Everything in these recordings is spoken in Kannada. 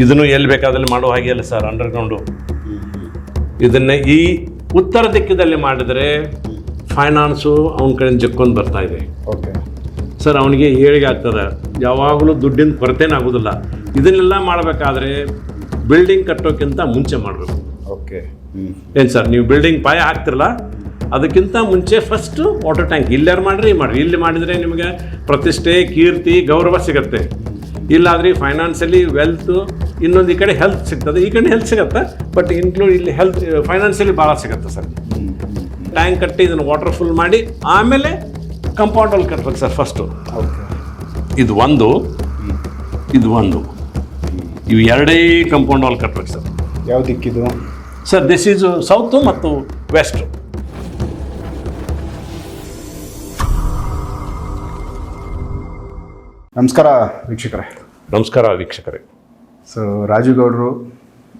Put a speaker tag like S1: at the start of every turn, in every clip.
S1: ಇದನ್ನು ಎಲ್ಲಿ ಬೇಕಾದಲ್ಲಿ ಮಾಡೋ ಹಾಗೆ ಅಲ್ಲ ಸರ್ ಅಂಡರ್ಗ್ರೌಂಡು ಇದನ್ನ ಈ ಉತ್ತರ ದಿಕ್ಕದಲ್ಲಿ ಮಾಡಿದರೆ ಫೈನಾನ್ಸು ಅವನ ಕಡೆಯಿಂದ ಜಕ್ಕೊಂಡು ಬರ್ತಾ ಇದೆ.
S2: ಓಕೆ
S1: ಸರ್ ಅವನಿಗೆ ಏಳಿಗೆ ಆಗ್ತದೆ. ಯಾವಾಗಲೂ ದುಡ್ಡಿನ ಕೊರತೆನೇ ಆಗೋದಿಲ್ಲ. ಇದನ್ನೆಲ್ಲ ಮಾಡಬೇಕಾದ್ರೆ ಬಿಲ್ಡಿಂಗ್ ಕಟ್ಟೋಕ್ಕಿಂತ ಮುಂಚೆ ಮಾಡಬೇಕು.
S2: ಓಕೆ
S1: ಏನು ಸರ್ ನೀವು ಬಿಲ್ಡಿಂಗ್ ಪಾಯ ಹಾಕ್ತಿರಲ್ಲ ಅದಕ್ಕಿಂತ ಮುಂಚೆ ಫಸ್ಟು ವಾಟರ್ ಟ್ಯಾಂಕ್ ಇಲ್ಲಾರು ಮಾಡಿರಿ ಮಾಡಿರಿ. ಇಲ್ಲಿ ಮಾಡಿದರೆ ನಿಮಗೆ ಪ್ರತಿಷ್ಠೆ ಕೀರ್ತಿ ಗೌರವ ಸಿಗುತ್ತೆ. ಇಲ್ಲಾದ್ರೆ ಫೈನಾನ್ಷಿಯಲಿ ವೆಲ್ತು ಇನ್ನೊಂದು ಈ ಕಡೆ ಹೆಲ್ತ್ ಸಿಗ್ತದೆ. ಈ ಕಡೆ ಹೆಲ್ತ್ ಸಿಗತ್ತೆ ಬಟ್ ಇನ್ಕ್ಲೂಡ್ ಇಲ್ಲಿ ಹೆಲ್ತ್ ಫೈನಾನ್ಷಿಯಲಿ ಭಾಳ ಸಿಗತ್ತೆ ಸರ್. ಟ್ಯಾಂಕ್ ಕಟ್ಟಿ ಇದನ್ನು ವಾಟರ್ ಫುಲ್ ಮಾಡಿ ಆಮೇಲೆ ಕಂಪೌಂಡಲ್ಲಿ ಕಟ್ಬೇಕು ಸರ್ ಫಸ್ಟು ಇದು ಒಂದು ಇದು ಒಂದು. ಇವು ಎರಡೇ ಕಂಪೌಂಡ್ ವಾಲ್ ಕಟ್ಬೇಕು ಸರ್.
S2: ಯಾವ ದಿಕ್ಕಿದು
S1: ಸರ್ ದಿಸ್ ಈಸ್ ಸೌತು ಮತ್ತು ವೆಸ್ಟು
S2: ನಮಸ್ಕಾರ ವೀಕ್ಷಕರೇ.
S1: ನಮಸ್ಕಾರ ವೀಕ್ಷಕರೇ.
S2: ಸೊ ರಾಜು ಗೌಡ್ರು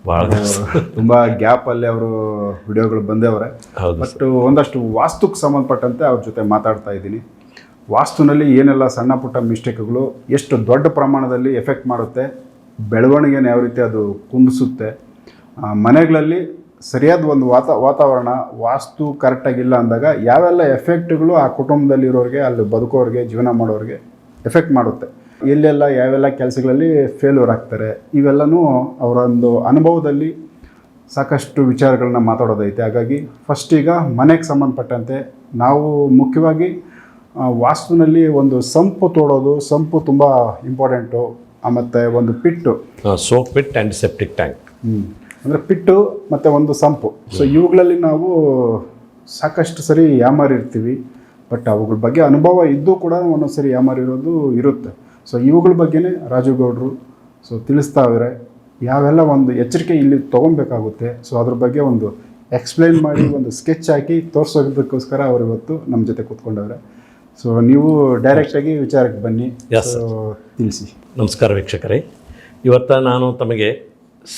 S1: ಭಾಳ
S2: ತುಂಬ ಗ್ಯಾಪಲ್ಲಿ ಅವರು ವಿಡಿಯೋಗಳು ಬಂದೇವ್ರೆ. ಬಟ್ ಒಂದಷ್ಟು ವಾಸ್ತುಕ್ಕೆ ಸಂಬಂಧಪಟ್ಟಂತೆ ಅವ್ರ ಜೊತೆ ಮಾತಾಡ್ತಾ ಇದ್ದೀನಿ. ವಾಸ್ತುನಲ್ಲಿ ಏನೆಲ್ಲ ಸಣ್ಣ ಪುಟ್ಟ ಮಿಸ್ಟೇಕ್ಗಳು ಎಷ್ಟು ದೊಡ್ಡ ಪ್ರಮಾಣದಲ್ಲಿ ಎಫೆಕ್ಟ್ ಮಾಡುತ್ತೆ ಬೆಳವಣಿಗೆನ ಯಾವ ರೀತಿ ಅದು ಕುಂದಿಸುತ್ತೆ ಆ, ಮನೆಗಳಲ್ಲಿ ಸರಿಯಾದ ಒಂದು ವಾತ ವಾತಾವರಣ ವಾಸ್ತು ಕರೆಕ್ಟಾಗಿಲ್ಲ ಅಂದಾಗ ಯಾವೆಲ್ಲ ಎಫೆಕ್ಟ್ಗಳು ಆ ಕುಟುಂಬದಲ್ಲಿರೋರಿಗೆ ಅಲ್ಲಿ ಬದುಕೋರಿಗೆ ಜೀವನ ಮಾಡೋರಿಗೆ ಎಫೆಕ್ಟ್ ಮಾಡುತ್ತೆ. ಎಲ್ಲೆಲ್ಲ ಯಾವೆಲ್ಲ ಕೆಲಸಗಳಲ್ಲಿ ಫೇಲ್ಯೂರ್ ಆಗ್ತಾರೆ ಇವೆಲ್ಲನೂ ಅವರೊಂದು ಅನುಭವದಲ್ಲಿ ಸಾಕಷ್ಟು ವಿಚಾರಗಳನ್ನ ಮಾತಾಡೋದೈತೆ. ಹಾಗಾಗಿ ಫಸ್ಟ್ ಈಗ ಮನೆಗೆ ಸಂಬಂಧಪಟ್ಟಂತೆ ನಾವು ಮುಖ್ಯವಾಗಿ ವಾಸ್ತುವಿನಲ್ಲಿ ವಾಸ್ತುನಲ್ಲಿ ಒಂದು ಸಂಪು ತೋಡೋದು ಸಂಪು ತುಂಬ ಇಂಪಾರ್ಟೆಂಟು ಮತ್ತು ಒಂದು pit.
S1: Soak pit and septic tank
S2: ಅಂದರೆ ಪಿಟ್ಟು ಮತ್ತು ಒಂದು ಸಂಪು. ಸೊ ಇವುಗಳಲ್ಲಿ ನಾವು ಸಾಕಷ್ಟು ಸರಿ ಯಾಮಾರಿರ್ತೀವಿ. ಬಟ್ ಅವುಗಳ ಬಗ್ಗೆ ಅನುಭವ ಇದ್ದು ಕೂಡ ಒಂದೊಂದು ಸರಿ ಯಾಮಾರಿರೋದು ಇರುತ್ತೆ. ಸೊ ಇವುಗಳ ಬಗ್ಗೆನೇ ರಾಜು ಗೌಡ್ರು ಸೊ ತಿಳಿಸ್ತಾ ಇದ್ದಾರೆ ಯಾವೆಲ್ಲ ಒಂದು ಎಚ್ಚರಿಕೆ ಇಲ್ಲಿ ತೊಗೊಬೇಕಾಗುತ್ತೆ ಸೊ ಅದ್ರ ಬಗ್ಗೆ ಒಂದು ಎಕ್ಸ್ಪ್ಲೈನ್ ಮಾಡಿ ಒಂದು ಸ್ಕೆಚ್ ಹಾಕಿ ತೋರಿಸೋದಕ್ಕೋಸ್ಕರ ಅವರು ಇವತ್ತು ನಮ್ಮ ಜೊತೆ ಕೂತ್ಕೊಂಡವ್ರೆ. ಸೊ ನೀವು ಡೈರೆಕ್ಟಾಗಿ ವಿಚಾರಕ್ಕೆ ಬನ್ನಿ. ಸೊ ತಿಳಿಸಿ.
S1: ನಮಸ್ಕಾರ ವೀಕ್ಷಕರೇ. ಇವತ್ತು ನಾನು ತಮಗೆ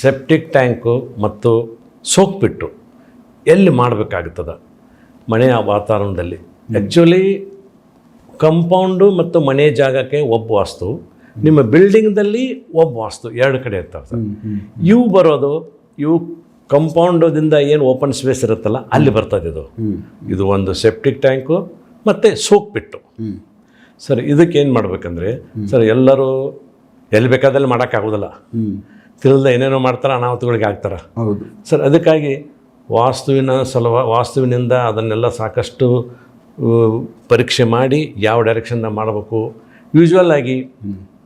S1: ಸೆಪ್ಟಿಕ್ ಟ್ಯಾಂಕು ಮತ್ತು ಸೋಪ್ ಬಿಟ್ಟು ಎಲ್ಲಿ ಮಾಡಬೇಕಾಗುತ್ತದೆ? ಮನೆಯ ವಾತಾವರಣದಲ್ಲಿ. ಆ್ಯಕ್ಚುಲಿ ಕಂಪೌಂಡು ಮತ್ತು ಮನೆ ಜಾಗಕ್ಕೆ ಒಬ್ಬ ವಾಸ್ತು. ನಿಮ್ಮ ಬಿಲ್ಡಿಂಗ್ದಲ್ಲಿ ಒಬ್ಬ ವಾಸ್ತು. ಎರಡು ಕಡೆ ಇರ್ತಾರೆ ಸರ್ ಇವು ಬರೋದು ಇವು ಕಂಪೌಂಡದಿಂದ ಏನು ಓಪನ್ ಸ್ಪೇಸ್ ಇರುತ್ತಲ್ಲ ಅಲ್ಲಿ ಬರ್ತದೆ ಇದು. ಇದು ಒಂದು ಸೆಪ್ಟಿಕ್ ಟ್ಯಾಂಕು ಮತ್ತು ಸೋಕ್ ಪಿಟ್ಟು ಸರ್ ಇದಕ್ಕೆ ಏನು ಮಾಡ್ಬೇಕಂದ್ರೆ ಸರ್ ಎಲ್ಲರೂ ಎಲ್ಲಿ ಬೇಕಾದಲ್ಲಿ ಮಾಡೋಕ್ಕಾಗೋದಿಲ್ಲ ತಿಳಿದ ಏನೇನೋ ಮಾಡ್ತಾರೆ ಅನಾಹುತಗಳಿಗೆ ಆಗ್ತಾರೆ. ಸರ್ ಅದಕ್ಕಾಗಿ ವಾಸ್ತುವಿನ ಸಲುವ ವಾಸ್ತುವಿನಿಂದ ಅದನ್ನೆಲ್ಲ ಸಾಕಷ್ಟು ಪರೀಕ್ಷೆ ಮಾಡಿ ಯಾವ ಡೈರೆಕ್ಷನ್ನ ಮಾಡಬೇಕು? ಯೂಶ್ವಲ್ ಆಗಿ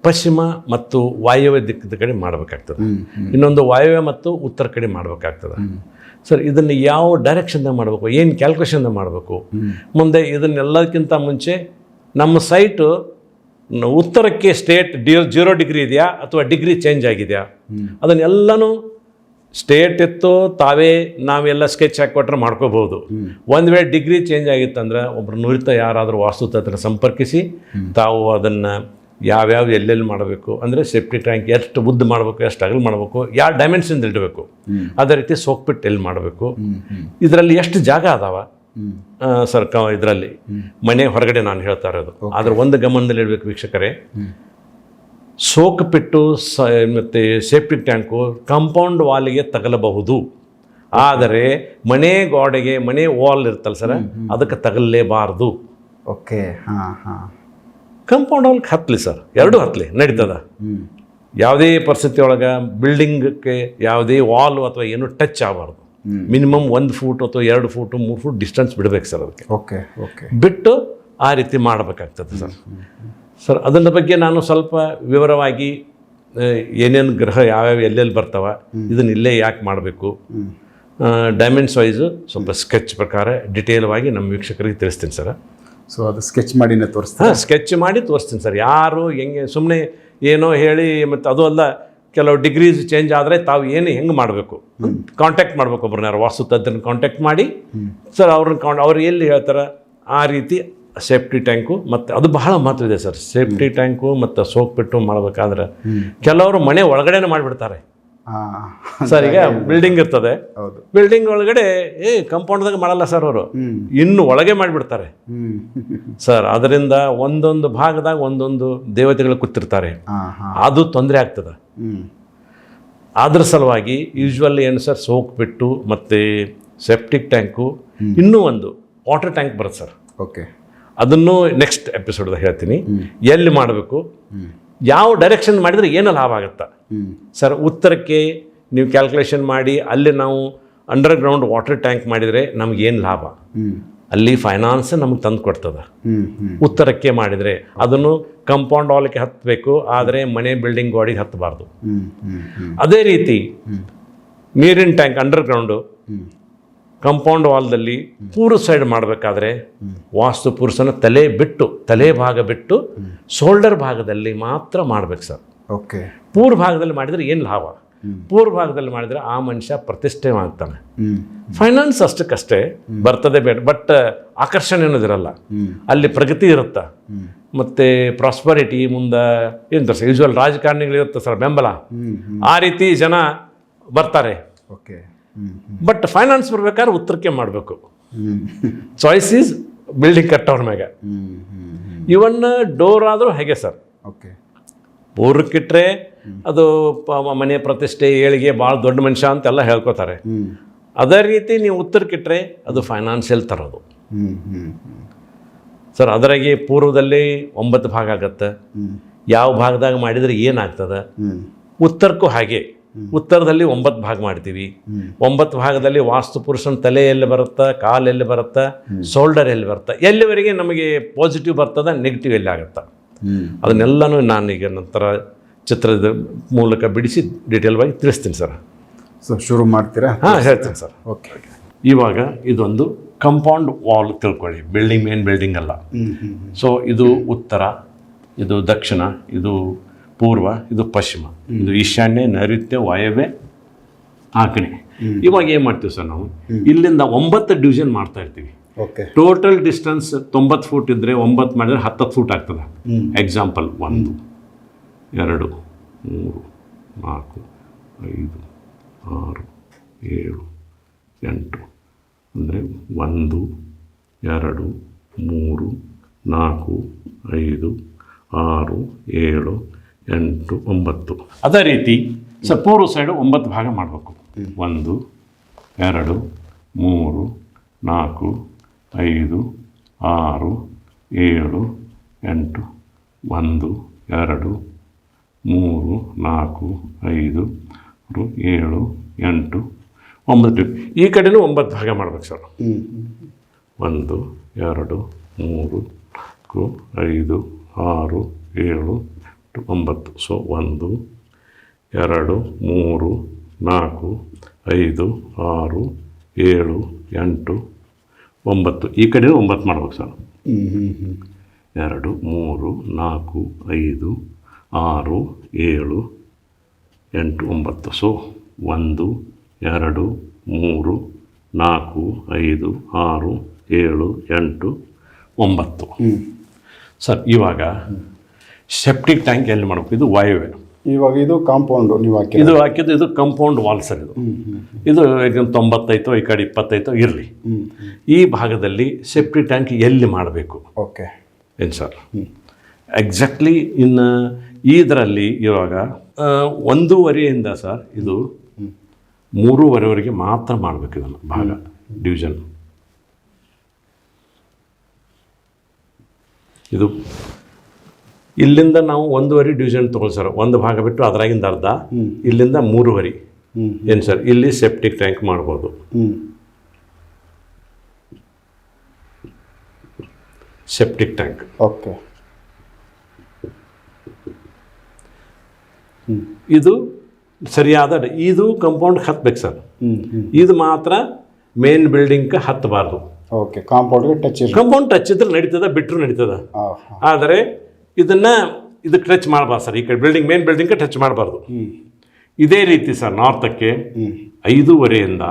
S1: ಪಶ್ಚಿಮ ಮತ್ತು ವಾಯುವ್ಯ ದಿಕ್ಕದ ಕಡೆ ಮಾಡಬೇಕಾಗ್ತದೆ. ಇನ್ನೊಂದು ವಾಯುವ್ಯ ಮತ್ತು ಉತ್ತರ ಕಡೆ ಮಾಡಬೇಕಾಗ್ತದೆ. ಸರ್ ಇದನ್ನು ಯಾವ ಡೈರೆಕ್ಷನ್ದಾಗ ಮಾಡಬೇಕು? ಏನು ಕ್ಯಾಲ್ಕುಲೇಷನ್ದಾಗ ಮಾಡಬೇಕು? ಮುಂದೆ ಇದನ್ನೆಲ್ಲದಕ್ಕಿಂತ ಮುಂಚೆ ನಮ್ಮ ಸೈಟು ಉತ್ತರಕ್ಕೆ ಸ್ಟೇಟ್ ಡಿ ಜೀರೋ ಡಿಗ್ರಿ ಇದೆಯಾ ಅಥವಾ ಡಿಗ್ರಿ ಚೇಂಜ್ ಆಗಿದೆಯಾ? ಅದನ್ನೆಲ್ಲನೂ ಸ್ಟೇಟ್ ಇತ್ತು ತಾವೇ ನಾವೆಲ್ಲ ಸ್ಕೆಚ್ ಹಾಕ್ಕೊಟ್ರೆ ಮಾಡ್ಕೋಬಹುದು. ಒಂದು ವೇಳೆ ಡಿಗ್ರಿ ಚೇಂಜ್ ಆಗಿತ್ತಂದ್ರೆ ಒಬ್ಬರು ನುರಿತ ಯಾರಾದರೂ ವಾಸ್ತುತಜ್ಞರ ಸಂಪರ್ಕಿಸಿ ತಾವು ಅದನ್ನು ಯಾವ್ಯಾವ ಎಲ್ಲೆಲ್ಲಿ ಮಾಡಬೇಕು ಅಂದರೆ ಸೇಫ್ಟಿ ಟ್ಯಾಂಕ್ ಎಷ್ಟು ಉದ್ದು ಮಾಡಬೇಕು ಎಷ್ಟು ಅಗಲ್ ಮಾಡಬೇಕು ಯಾವ ಡೈಮೆನ್ಷನ್ ಇಡಬೇಕು ಅದೇ ರೀತಿ ಸೋಕ್ಪಿಟ್ಟು ಎಲ್ಲಿ ಮಾಡಬೇಕು ಇದರಲ್ಲಿ ಎಷ್ಟು ಜಾಗ ಅದಾವ? ಸರ್ಕಾರ ಸರ್ ಇದರಲ್ಲಿ. ಮನೆ ಹೊರಗಡೆ ನಾನು ಹೇಳ್ತಾ ಇರೋದು. ಆದರೆ ಒಂದು ಗಮನದಲ್ಲಿ ಇಡಬೇಕು ವೀಕ್ಷಕರೇ. ಸೋಕ್ ಪಿಟ್ಟು ಸ ಮತ್ತು ಸೇಫ್ಟಿ ಟ್ಯಾಂಕು ಕಂಪೌಂಡ್ ವಾಲಿಗೆ ತಗಲಬಹುದು. ಆದರೆ ಮನೆ ಗೋಡೆಗೆ ಮನೆ ವಾಲ್ ಇರ್ತಲ್ಲ ಸರ್ ಅದಕ್ಕೆ ತಗಲೇಬಾರ್ದು.
S2: ಓಕೆ ಹಾಂ ಹಾಂ.
S1: ಕಂಪೌಂಡ್ ವಾಲ್ಗೆ ಹತ್ತಲಿ ಸರ್ ಎರಡೂ ಹತ್ತಲಿ ನಡೀತದ. ಯಾವುದೇ ಪರಿಸ್ಥಿತಿ ಒಳಗೆ ಬಿಲ್ಡಿಂಗಕ್ಕೆ ಯಾವುದೇ ವಾಲ್ ಅಥವಾ ಏನು ಟಚ್ ಆಗಬಾರ್ದು. ಮಿನಿಮಮ್ ಒಂದು ಫೂಟ್ ಅಥವಾ ಎರಡು ಫೂಟು ಮೂರು ಫೂಟ್ ಡಿಸ್ಟೆನ್ಸ್ ಬಿಡಬೇಕು ಸರ್ ಅದಕ್ಕೆ.
S2: Okay okay.
S1: ಬಿಟ್ಟು ಆ ರೀತಿ ಮಾಡಬೇಕಾಗ್ತದೆ ಸರ್. ಸರ್ ಅದರ ಬಗ್ಗೆ ನಾನು ಸ್ವಲ್ಪ ವಿವರವಾಗಿ ಏನೇನು ಗ್ರಹ ಯಾವ್ಯಾವ ಎಲ್ಲೆಲ್ಲಿ ಬರ್ತಾವ ಇದನ್ನ ಇಲ್ಲೇ ಯಾಕೆ ಮಾಡಬೇಕು? ಡೈಮೆಂಡ್ಸ್ ವೈಸು ಸ್ವಲ್ಪ ಸ್ಕೆಚ್ ಪ್ರಕಾರ ಡಿಟೇಲ್ವಾಗಿ ನಮ್ಮ ವೀಕ್ಷಕರಿಗೆ ತಿಳಿಸ್ತೀನಿ ಸರ್.
S2: ಸೊ ಅದು ಸ್ಕೆಚ್ ಮಾಡಿನೇ
S1: ತೋರಿಸ್ತೀನಿ. ಸ್ಕೆಚ್ ಮಾಡಿ ತೋರಿಸ್ತೀನಿ ಸರ್. ಯಾರು ಹೆಂಗೆ ಸುಮ್ಮನೆ ಏನೋ ಹೇಳಿ ಮತ್ತು ಅದು ಅಲ್ಲ ಕೆಲವು ಡಿಗ್ರೀಸ್ ಚೇಂಜ್ ಆದರೆ ತಾವು ಏನು ಹೆಂಗೆ ಮಾಡಬೇಕು? ಕಾಂಟ್ಯಾಕ್ಟ್ ಮಾಡಬೇಕು ಒಬ್ರನ್ನ ಯಾರು. ವಾಸ್ತು ತಜ್ಞರನ್ನ ಕಾಂಟ್ಯಾಕ್ಟ್ ಮಾಡಿ ಸರ್ ಅವ್ರನ್ನ ಕಾಂಟ್ ಅವ್ರು ಎಲ್ಲಿ ಹೇಳ್ತಾರೆ? ಆ ರೀತಿ ಸೇಫ್ಟಿ ಟ್ಯಾಂಕು ಮತ್ತು ಅದು ಬಹಳ ಮಹತ್ವ ಇದೆ ಸರ್. ಸೇಫ್ಟಿ ಟ್ಯಾಂಕು ಮತ್ತು ಸೋಪ್ ಬಿಟ್ಟು ಮಾಡಬೇಕಾದ್ರೆ ಕೆಲವರು ಮನೆ ಒಳಗಡೆನೇ ಮಾಡಿಬಿಡ್ತಾರೆ. ಸರ್ ಈಗ ಬಿಲ್ಡಿಂಗ್ ಇರ್ತದೆ. ಬಿಲ್ಡಿಂಗ್ ಒಳಗಡೆ ಏ ಕಂಪೌಂಡ್ದಾಗ ಮಾಡಲ್ಲ ಸರ್ ಅವರು. ಇನ್ನು ಒಳಗೆ ಮಾಡಿಬಿಡ್ತಾರೆ. ಸರ್ ಅದರಿಂದ ಒಂದೊಂದು ಭಾಗದಾಗ ಒಂದೊಂದು ದೇವತೆಗಳು ಕೂತಿರ್ತಾರೆ. ಅದು ತೊಂದರೆ ಆಗ್ತದೆ. ಅದ್ರ ಸಲುವಾಗಿ ಯೂಶ್ವಲಿ ಏನು ಸರ್ ಸೋಕ್ ಬಿಟ್ಟು ಮತ್ತು ಸೆಪ್ಟಿಕ್ ಟ್ಯಾಂಕು ಇನ್ನೂ ಒಂದು ವಾಟರ್ ಟ್ಯಾಂಕ್ ಬರುತ್ತೆ ಸರ್.
S2: ಓಕೆ
S1: ಅದನ್ನು ನೆಕ್ಸ್ಟ್ ಎಪಿಸೋಡ್ದಾಗ ಹೇಳ್ತೀನಿ. ಎಲ್ಲಿ ಮಾಡಬೇಕು? ಯಾವ ಡೈರೆಕ್ಷನ್ ಮಾಡಿದರೆ ಏನು ಲಾಭ ಆಗುತ್ತಾ? ಸರ್, ಉತ್ತರಕ್ಕೆ ನೀವು ಕ್ಯಾಲ್ಕುಲೇಷನ್ ಮಾಡಿ, ಅಲ್ಲಿ ನಾವು ಅಂಡರ್ಗ್ರೌಂಡ್ ವಾಟರ್ ಟ್ಯಾಂಕ್ ಮಾಡಿದರೆ ನಮಗೇನು ಲಾಭ? ಅಲ್ಲಿ ಫೈನಾನ್ಸ್ ನಮಗೆ ತಂದು ಕೊಡ್ತದೆ. ಉತ್ತರಕ್ಕೆ ಮಾಡಿದರೆ ಅದನ್ನು ಕಂಪೌಂಡ್ ಹಾಲ್ಗೆ ಹತ್ತಬೇಕು ಆದರೆ ಮನೆ ಬಿಲ್ಡಿಂಗ್ ಗೋಡಿಗೆ ಹತ್ತಬಾರ್ದು ಅದೇ ರೀತಿ ನೀರಿನ ಟ್ಯಾಂಕ್ ಅಂಡರ್ಗ್ರೌಂಡು
S2: ಹ್ಞೂ
S1: ಕಂಪೌಂಡ್ ವಾಲ್ದಲ್ಲಿ ಪೂರ್ವ ಸೈಡ್ ಮಾಡಬೇಕಾದ್ರೆ ವಾಸ್ತು ಪುರುಷನ ತಲೆ ಬಿಟ್ಟು ತಲೆ ಭಾಗ ಬಿಟ್ಟು ಶೋಲ್ಡರ್ ಭಾಗದಲ್ಲಿ ಮಾತ್ರ ಮಾಡ್ಬೇಕು ಸರ್.
S2: ಓಕೆ
S1: ಪೂರ್ವ ಭಾಗದಲ್ಲಿ ಮಾಡಿದ್ರೆ ಏನು ಲಾಭ? ಪೂರ್ವ ಭಾಗದಲ್ಲಿ ಮಾಡಿದ್ರೆ ಆ ಮನುಷ್ಯ ಪ್ರತಿಷ್ಠೆ ಆಗ್ತಾನೆ ಫೈನಾನ್ಸ್ ಅಷ್ಟಕ್ಕಷ್ಟೇ ಬರ್ತದೆ ಬೇಡ ಬಟ್ ಆಕರ್ಷಣೆ ಅನ್ನೋದಿರಲ್ಲ ಅಲ್ಲಿ ಪ್ರಗತಿ ಇರುತ್ತೆ? ಮತ್ತೆ ಪ್ರಾಸ್ಪರಿಟಿ ಮುಂದೆ ಏನು ಸರ್ ಯೂಶ್ವಲ್ ರಾಜಕಾರಣಿಗಳಿರುತ್ತೆ ಸರ್ ಬೆಂಬಲ? ಆ ರೀತಿ ಜನ ಬರ್ತಾರೆ.
S2: ಓಕೆ
S1: ಬಟ್ ಫೈನಾನ್ಸ್ ಬರ್ಬೇಕಾದ್ರೆ ಉತ್ತರಕ್ಕೆ ಮಾಡಬೇಕು. ಚಾಯ್ಸ್ ಈಸ್ ಬಿಲ್ಡಿಂಗ್ ಕಟ್ಟೋರ್ ಮ್ಯಾಗ. ಇವನ್ ಡೋರ್ ಆದರೂ ಹಾಗೆ ಸರ್?
S2: ಓಕೆ
S1: ಊರಕ್ಕಿಟ್ರೆ ಅದು ಮನೆ ಪ್ರತಿಷ್ಠೆ ಏಳಿಗೆ ಭಾಳ ದೊಡ್ಡ ಮನುಷ್ಯ ಅಂತೆಲ್ಲ ಹೇಳ್ಕೊತಾರೆ. ಅದೇ ರೀತಿ ನೀವು ಉತ್ತರಕ್ಕಿಟ್ರೆ ಅದು ಫೈನಾನ್ಷಿಯಲ್ ತರೋದು. ಸರ್ ಅದರಾಗೆ ಪೂರ್ವದಲ್ಲಿ ಒಂಬತ್ತು ಭಾಗ ಆಗತ್ತೆ. ಯಾವ ಭಾಗದಾಗ ಮಾಡಿದರೆ ಏನಾಗ್ತದೆ? ಉತ್ತರಕ್ಕೂ ಹಾಗೆ. ಉತ್ತರದಲ್ಲಿ ಒಂಬತ್ತು ಭಾಗ ಮಾಡ್ತೀವಿ. ಒಂಬತ್ತು ಭಾಗದಲ್ಲಿ ವಾಸ್ತು ಪುರುಷನ ತಲೆ ಎಲ್ಲಿ ಬರುತ್ತೆ ಕಾಲು ಎಲ್ಲಿ ಬರುತ್ತೆ ಶೋಲ್ಡರ್ ಎಲ್ಲಿ ಬರುತ್ತೆ ಎಲ್ಲಿವರೆಗೆ ನಮಗೆ ಪಾಸಿಟಿವ್ ಬರ್ತದ ನೆಗೆಟಿವ್ ಎಲ್ಲಿ ಆಗುತ್ತೆ? ಅದನ್ನೆಲ್ಲನೂ ನಾನೀಗ ನಂತರ ಚಿತ್ರದ ಮೂಲಕ ಬಿಡಿಸಿ ಡೀಟೇಲ್ವಾಗಿ ತಿಳಿಸ್ತೀನಿ ಸರ್.
S2: ಸರ್ ಶುರು ಮಾಡ್ತೀರಾ?
S1: ಹಾಂ ಹೇಳ್ತೀನಿ ಸರ್.
S2: ಓಕೆ
S1: ಇವಾಗ ಇದೊಂದು ಕಂಪೌಂಡ್ ವಾಲ್ ತಿಳ್ಕೊಳ್ಳಿ. ಬಿಲ್ಡಿಂಗ್ ಮೇನ್ ಬಿಲ್ಡಿಂಗ್ ಅಲ್ಲ. ಸೊ ಇದು ಉತ್ತರ ಇದು ದಕ್ಷಿಣ ಇದು ಪೂರ್ವ ಇದು ಪಶ್ಚಿಮ. ಇದು ಈಶಾನ್ಯ ನೈಋತ್ಯ ವಾಯವ್ಯ ಆಕಡೆ ಇವಾಗ ಏನು ಮಾಡ್ತೀವಿ ಸರ್ ನಾವು? ಇಲ್ಲಿಂದ ಒಂಬತ್ತು ಡಿವಿಷನ್ ಮಾಡ್ತಾ ಇರ್ತೀವಿ.
S2: ಓಕೆ.
S1: ಟೋಟಲ್ ಡಿಸ್ಟೆನ್ಸ್ ತೊಂಬತ್ತು ಫೂಟ್ ಇದ್ದರೆ ಒಂಬತ್ತು ಮಾಡಿದ್ರೆ ಹತ್ತತ್ತು ಫೂಟ್ ಆಗ್ತದೆ. ಎಕ್ಸಾಂಪಲ್ ಒಂದು ಎರಡು ಮೂರು ನಾಲ್ಕು ಐದು ಆರು ಏಳು ಎಂಟು ಅಂದರೆ ಒಂದು ಎರಡು ಮೂರು ನಾಲ್ಕು ಐದು ಆರು ಏಳು ಎಂಟು, ಒಂಬತ್ತು. ಅದೇ ರೀತಿ ಸ ಪೂರ್ವ ಸೈಡು ಒಂಬತ್ತು ಭಾಗ ಮಾಡಬೇಕು. ಒಂದು, ಎರಡು, ಮೂರು, ನಾಲ್ಕು, ಐದು, ಆರು, ಏಳು, ಎಂಟು, ಒಂದು, ಎರಡು, ಮೂರು, ನಾಲ್ಕು, ಐದು ಏಳು, ಎಂಟು, ಒಂಬತ್ತು. ಈ ಕಡೆನೂ ಒಂಬತ್ತು ಭಾಗ ಮಾಡ್ಬೇಕು ಸರ್. ಒಂದು, ಎರಡು, ಮೂರು, ನಾಲ್ಕು, ಐದು, ಆರು, ಏಳು ಒಂಬತ್ತು. ಸೊ ಒಂದು ಎರಡು ಮೂರು ನಾಲ್ಕು ಐದು ಆರು ಏಳು ಎಂಟು ಒಂಬತ್ತು. ಈ ಕಡೆ ಒಂಬತ್ತು ಮಾಡ್ಬೇಕು ಸರ್. ಎರಡು ಮೂರು ನಾಲ್ಕು ಐದು ಆರು ಏಳು ಎಂಟು ಒಂಬತ್ತು. ಸೊ ಒಂದು ಎರಡು ಮೂರು ನಾಲ್ಕು ಐದು ಆರು ಏಳು ಎಂಟು ಒಂಬತ್ತು. ಸರ್ ಇವಾಗ ಸೆಪ್ಟಿಕ್ ಟ್ಯಾಂಕ್ ಎಲ್ಲಿ ಮಾಡಬೇಕು? ಇದು ವಾಯುವೆ
S2: ಇವಾಗ ಇದು ಕಾಂಪೌಂಡ್ ನೀವು ಹಾಕಿ
S1: ಇದು ಹಾಕಿದ್ದು ಇದು ಕಾಂಪೌಂಡ್ ವಾಲ್ ಸರ್ ಇದು. ಇದು ಈಗ ತೊಂಬತ್ತೈತೋ ಈ ಕಡೆ ಇಪ್ಪತ್ತೈತೋ ಇರಲಿ. ಈ ಭಾಗದಲ್ಲಿ ಸೆಪ್ಟಿಕ್ ಟ್ಯಾಂಕ್ ಎಲ್ಲಿ ಮಾಡಬೇಕು?
S2: ಓಕೆ.
S1: ಏನು ಸರ್ ಎಕ್ಸಾಕ್ಟ್ಲಿ ಇನ್ನು ಇದರಲ್ಲಿ ಇವಾಗ ಒಂದೂವರೆಯಿಂದ ಸರ್ ಇದು ಮೂರುವರೆವರೆಗೆ ಮಾತ್ರ ಮಾಡಬೇಕು ಇದನ್ನು ಭಾಗ ಡಿವಿಷನ್ ಇದು ಇಲ್ಲಿಂದ ನಾವು ಒಂದೂವರೆ ಡಿವಿಷನ್ ತೊಗೊಳ್ ಸರ್ ಒಂದು ಭಾಗ ಬಿಟ್ಟು ಅದರಾಗಿಂದ ಅರ್ಧ ಇಲ್ಲಿಂದ ಮೂರುವರೆ. ಏನು ಸರ್ ಇಲ್ಲಿ ಸೆಪ್ಟಿಕ್ ಟ್ಯಾಂಕ್ ಮಾಡ್ಬೋದು. Septic tank
S2: okay.
S1: ಇದು ಸರಿಯಾದ ಇದು ಕಂಪೌಂಡ್ ಹತ್ಬೇಕು ಸರ್ ಇದು ಮಾತ್ರ ಮೇನ್ ಬಿಲ್ಡಿಂಗ್ ಹತ್ತಬಾರ್ದು
S2: ಓಕೆ ಕಾಂಪೌಂಡ್ಗೆ ಟಚ್
S1: ಕಂಪೌಂಡ್ ಟಚ್ ಇದ್ರೆ ನಡೀತದ ಬಿಟ್ಟರು ನಡೀತದ. ಆದರೆ ಇದನ್ನು ಇದಕ್ಕೆ ಟಚ್ ಮಾಡಬಾರ್ದು ಸರ್. ಈ ಕಡೆ ಬಿಲ್ಡಿಂಗ್ ಮೇನ್ ಬಿಲ್ಡಿಂಗ್ಗೆ ಟಚ್ ಮಾಡಬಾರ್ದು. ಇದೇ ರೀತಿ ಸರ್ ನಾರ್ತಕ್ಕೆ ಐದೂವರೆಯಿಂದ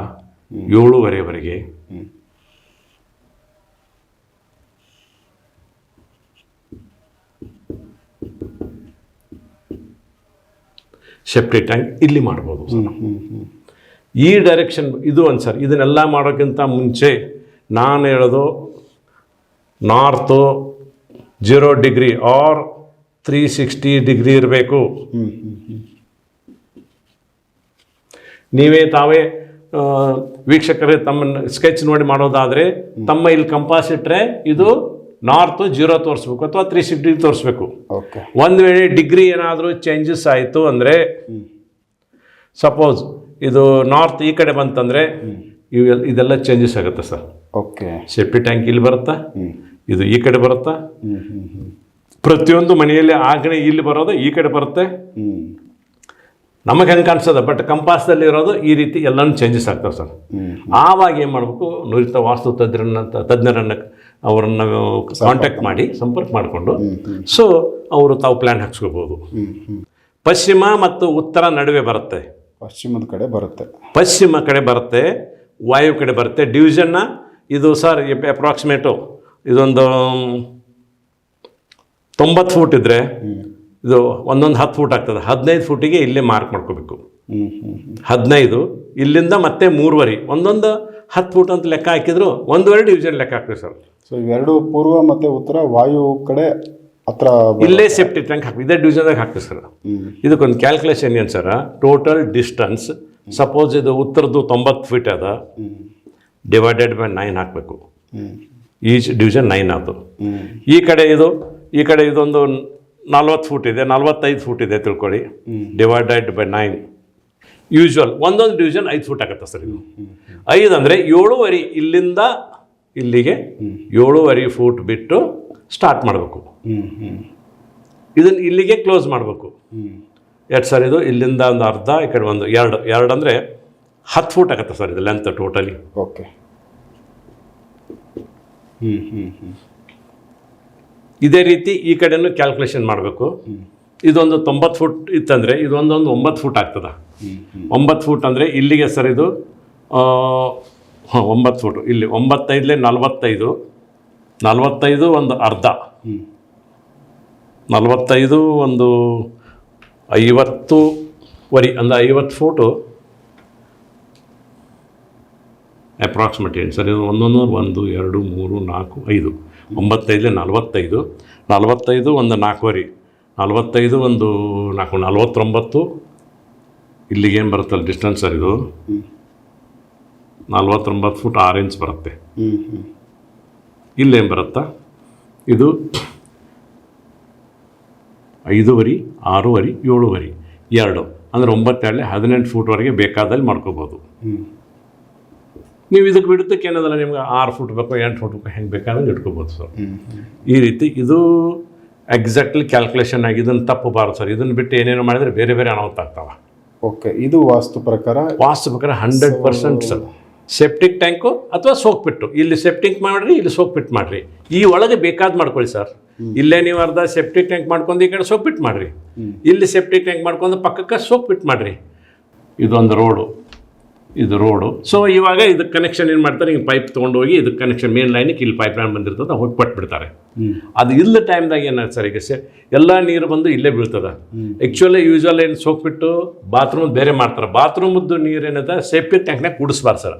S1: ಏಳೂವರೆವರೆಗೆ ಸೆಪ್ರೇಟ್ ಟ್ಯಾಂಕ್ ಇಲ್ಲಿ ಮಾಡ್ಬೋದು ಈ ಡೈರೆಕ್ಷನ್ ಇದು ಒಂದು ಸರ್ ಇದನ್ನೆಲ್ಲ ಮಾಡೋಕ್ಕಿಂತ ಮುಂಚೆ ನಾನು ಹೇಳೋದು north zero degree or three sixty degree ಇರಬೇಕು. ನೀವೇ ತಾವೇ ವೀಕ್ಷಕರೇ ತಮ್ಮ ಸ್ಕೆಚ್ ನೋಡಿ ಮಾಡೋದಾದರೆ ತಮ್ಮ ಇಲ್ಲಿ ಕಂಪಾಸ್ ಇಟ್ಟರೆ ಇದು ನಾರ್ತ್ ಜೀರೋ ತೋರಿಸ್ಬೇಕು ಅಥವಾ ತ್ರೀ ಸಿಕ್ಸ್ಟಿ ತೋರಿಸ್ಬೇಕು.
S2: ಓಕೆ
S1: ಒಂದು ವೇಳೆ ಡಿಗ್ರಿ ಏನಾದರೂ ಚೇಂಜಸ್ ಆಯಿತು ಅಂದರೆ ಸಪೋಸ್ ಇದು ನಾರ್ತ್ ಈ ಕಡೆ ಬಂತಂದರೆ ಇವೆಲ್ಲ ಇದೆಲ್ಲ ಚೇಂಜಸ್ ಆಗುತ್ತೆ ಸರ್.
S2: ಓಕೆ
S1: ಸೆಪ್ಟಿ ಟ್ಯಾಂಕ್ ಇಲ್ಲಿ ಬರುತ್ತಾ? ಇದು ಈ ಕಡೆ ಬರುತ್ತಾ? ಪ್ರತಿಯೊಂದು ಮನೆಯಲ್ಲಿ ಆಗ್ನೆ ಇಲ್ಲಿ ಬರೋದು ಈ ಕಡೆ ಬರುತ್ತೆ? ನಮಗೆ ಹೆಂಗೆ ಕಾಣಿಸ್ತದೆ ಬಟ್ ಕಂಪಾಸ್ದಲ್ಲಿ ಇರೋದು ಈ ರೀತಿ ಎಲ್ಲನೂ ಚೇಂಜಸ್ ಆಗ್ತವೆ ಸರ್. ಆವಾಗ ಏನು ಮಾಡಬೇಕು? ನುರಿತ ವಾಸ್ತು ತಜ್ಞರನ್ನ ತಜ್ಞರನ್ನು ಅವರನ್ನು ಕಾಂಟ್ಯಾಕ್ಟ್ ಮಾಡಿ ಸಂಪರ್ಕ ಮಾಡಿಕೊಂಡು ಸೊ ಅವರು ತಾವು ಪ್ಲ್ಯಾನ್ ಹಾಕ್ಸ್ಕೋಬೋದು ಪಶ್ಚಿಮ ಮತ್ತು ಉತ್ತರ ನಡುವೆ ಬರುತ್ತೆ.
S2: ಪಶ್ಚಿಮದ ಕಡೆ ಬರುತ್ತೆ.
S1: ಪಶ್ಚಿಮ ಕಡೆ ಬರುತ್ತೆ ವಾಯು ಕಡೆ ಬರುತ್ತೆ. ಡಿವಿಷನ್ನ ಇದು ಸರ್ ಅಪ್ರಾಕ್ಸಿಮೇಟು ಇದೊಂದು ತೊಂಬತ್ತು ಫೂಟ್ ಇದ್ದರೆ ಇದು ಒಂದೊಂದು ಹತ್ತು ಫೂಟ್ ಆಗ್ತದೆ. ಹದಿನೈದು ಫೂಟಿಗೆ ಇಲ್ಲೇ ಮಾರ್ಕ್ ಮಾಡ್ಕೋಬೇಕು. ಹದಿನೈದು ಇಲ್ಲಿಂದ ಮತ್ತೆ ಮೂರುವರೆ. ಒಂದೊಂದು ಹತ್ತು ಫೂಟ್ ಅಂತ ಲೆಕ್ಕ ಹಾಕಿದ್ರು ಒಂದೂವರೆ ಡಿವಿಷನ್ ಲೆಕ್ಕ ಹಾಕ್ತೀವಿ ಸರ್.
S2: ಸೊ ಇವೆರಡು ಪೂರ್ವ ಮತ್ತು ಉತ್ತರ ವಾಯು ಕಡೆ ಹತ್ರ
S1: ಇಲ್ಲೇ ಸೇಫ್ಟಿ ಟ್ಯಾಂಕ್ ಹಾಕಿ ಇದೇ ಡಿವಿಷನ್ದಾಗ ಹಾಕ್ತೀವಿ ಸರ್. ಇದಕ್ಕೊಂದು ಕ್ಯಾಲ್ಕುಲೇಷನ್ ಏನು ಸರ್? ಟೋಟಲ್ ಡಿಸ್ಟೆನ್ಸ್ ಸಪೋಸ್ ಇದು ಉತ್ತರದ್ದು ತೊಂಬತ್ತು ಫೀಟ್ ಅದ. ಡಿವೈಡೆಡ್ ಬೈ ನೈನ್ ಹಾಕಬೇಕು. ಈಚ್ ಡಿವಿಷನ್ ನೈನ್
S2: ಅದು.
S1: ಈ ಕಡೆ ಇದು, ಈ ಕಡೆ ಇದೊಂದು ನಲ್ವತ್ತು ಫೂಟ್ ಇದೆ, ನಲ್ವತ್ತೈದು ಫೂಟ್ ಇದೆ ತಿಳ್ಕೊಳ್ಳಿ. ಡಿವೈಡೆಡ್ ಬೈ ನೈನ್ ಯೂಶ್ವಲ್ ಒಂದೊಂದು ಡಿವಿಷನ್ ಐದು ಫೂಟ್ ಆಗುತ್ತೆ ಸರ್ ಇದು. ಐದು ಅಂದರೆ ಏಳುವರೆ ಇಲ್ಲಿಂದ ಇಲ್ಲಿಗೆ ಏಳುವರೆ ಫೂಟ್ ಬಿಟ್ಟು ಸ್ಟಾರ್ಟ್ ಮಾಡಬೇಕು. ಇದನ್ನು ಇಲ್ಲಿಗೆ ಕ್ಲೋಸ್ ಮಾಡಬೇಕು. ಎರಡು ಸರ್ ಇದು? ಇಲ್ಲಿಂದ ಒಂದು ಅರ್ಧ, ಈ ಕಡೆ ಒಂದು ಎರಡು. ಎರಡು ಅಂದರೆ ಹತ್ತು ಫೂಟ್ ಆಗುತ್ತೆ ಸರ್ ಇದು ಲೆಂತ್ ಟೋಟಲಿ
S2: ಓಕೆ
S1: ಇದೇ ರೀತಿ ಈ ಕಡೆನೂ ಕ್ಯಾಲ್ಕುಲೇಷನ್ ಮಾಡಬೇಕು. ಇದೊಂದು ತೊಂಬತ್ತು ಫುಟ್ ಇತ್ತಂದರೆ ಇದೊಂದೊಂದು ಒಂಬತ್ತು ಫುಟ್ ಆಗ್ತದ. ಒಂಬತ್ತು ಫುಟ್ ಅಂದರೆ ಇಲ್ಲಿಗೆ ಸರ್ ಇದು ಹಾಂ ಒಂಬತ್ತು ಫುಟು. ಇಲ್ಲಿ ಒಂಬತ್ತೈದಲೆ ನಲವತ್ತೈದು ನಲವತ್ತೈದು ಒಂದು ಅರ್ಧ.
S2: ಹ್ಞೂ
S1: ನಲವತ್ತೈದು ಒಂದು ಐವತ್ತು ವರಿ ಅಂದರೆ ಐವತ್ತು ಫೂಟು ಅಪ್ರಾಕ್ಸಿಮೇಟ್ ಏನು ಸರ್ ಇದು ಒಂದೊಂದು ಒಂದು ಎರಡು ಮೂರು ನಾಲ್ಕು ಐದು. ಒಂಬತ್ತೈದು ನಲವತ್ತೈದು. ನಲವತ್ತೈದು ಒಂದು ನಾಲ್ಕುವರೆ ನಲವತ್ತೈದು ಒಂದು ನಾಲ್ಕು ನಲವತ್ತೊಂಬತ್ತು. ಇಲ್ಲಿಗೇನು ಬರುತ್ತಲ್ಲ ಡಿಸ್ಟೆನ್ಸ್ ಸರ್ ಇದು? ನಲ್ವತ್ತೊಂಬತ್ತು ಫುಟ್ ಆರು ಇಂಚ್ ಬರುತ್ತೆ. ಇಲ್ಲೇನು ಬರುತ್ತಾ? ಇದು ಐದೂವರೆ ಆರೂವರೆ ಏಳುವರೆ ಎರಡು. ಅಂದರೆ ಒಂಬತ್ತೆರಡು ಹದಿನೆಂಟು ಫೂಟ್ವರೆಗೆ ಬೇಕಾದಲ್ಲಿ ಮಾಡ್ಕೋಬೋದು. ನೀವು ಇದಕ್ಕೆ ಬಿಡುತ್ತಕ್ಕೆ ಏನದಲ್ಲ ನಿಮ್ಗೆ ಆರು ಫುಟ್ ಬೇಕು ಎಂಟು ಫುಟ್ ಬೇಕು ಹೆಂಗೆ ಬೇಕಾದ್ರೆ ಇಟ್ಕೋಬೋದು ಸರ್. ಈ ರೀತಿ ಇದು ಎಕ್ಸಾಕ್ಟ್ಲಿ ಕ್ಯಾಲ್ಕುಲೇಷನ್ ಆಗಿ ಇದನ್ನು ತಪ್ಪಬಾರ್ದು ಸರ್. ಇದನ್ನು ಬಿಟ್ಟು ಏನೇನು ಮಾಡಿದರೆ ಬೇರೆ ಬೇರೆ ಅನಾಹುತ ಆಗ್ತಾವೆ.
S2: ಓಕೆ ಇದು ವಾಸ್ತು ಪ್ರಕಾರ
S1: ವಾಸ್ತು ಪ್ರಕಾರ hundred percent sir. Septic tank ಅಥವಾ ಸೋಕ್ ಪಿಟ್ಟು ಇಲ್ಲಿ ಸೆಪ್ಟಿಕ್ ಮಾಡಿರಿ ಇಲ್ಲಿ ಸೋಕ್ ಪಿಟ್ ಮಾಡಿರಿ. ಈ ಒಳಗೆ ಬೇಕಾದ ಮಾಡ್ಕೊಳ್ಳಿ ಸರ್. ಇಲ್ಲೇ ನೀವು ಅರ್ಧ ಸೆಪ್ಟಿಕ್ ಟ್ಯಾಂಕ್ ಮಾಡ್ಕೊಂಡು ಈ ಕಡೆ ಸೋಕ್ ಪಿಟ್ ಮಾಡಿರಿ. ಇಲ್ಲಿ ಸೆಪ್ಟಿಕ್ ಟ್ಯಾಂಕ್ ಮಾಡ್ಕೊಂಡು ಪಕ್ಕಕ್ಕೆ ಸೋಕ್ ಪಿಟ್ ಮಾಡಿರಿ. ಇದೊಂದು ರೋಡು ಇದು ರೋಡು ಸೊ ಇವಾಗ ಇದಕ್ಕೆ ಕನೆಕ್ಷನ್ ಏನು ಮಾಡ್ತಾರೆ? ಹಿಂಗೆ ಪೈಪ್ ತೊಗೊಂಡೋಗಿ ಇದಕ್ಕೆ ಕನೆಕ್ಷನ್ ಮೇನ್ ಲೈನಿಗೆ ಇಲ್ಲಿ ಪೈಪ್ ಲೈನ್ ಬಂದಿರ್ತದೆ ಹೋಗಿ ಕೊಟ್ಬಿಡ್ತಾರೆ. ಅದು ಇಲ್ಲ ಟೈಮ್ದಾಗ ಏನಾಗುತ್ತೆ ಸರ್ ಈಗ ಸೆ ಎಲ್ಲ ನೀರು ಬಂದು ಇಲ್ಲೇ ಬೀಳ್ತದೆ. ಆ್ಯಕ್ಚುಲಿ ಯೂಶ್ವಲ್ ಏನು ಸೋಕ್ಬಿಟ್ಟು ಬಾತ್ರೂಮ್ ಬೇರೆ ಮಾಡ್ತಾರೆ. ಬಾತ್ರೂಮದ್ದು ನೀರು ಏನಿದೆ ಸೇಫ್ಟಿ ಟ್ಯಾಂಕ್ನಾಗ ಕುಡಿಸ್ಬಾರ್ದು ಸರ್.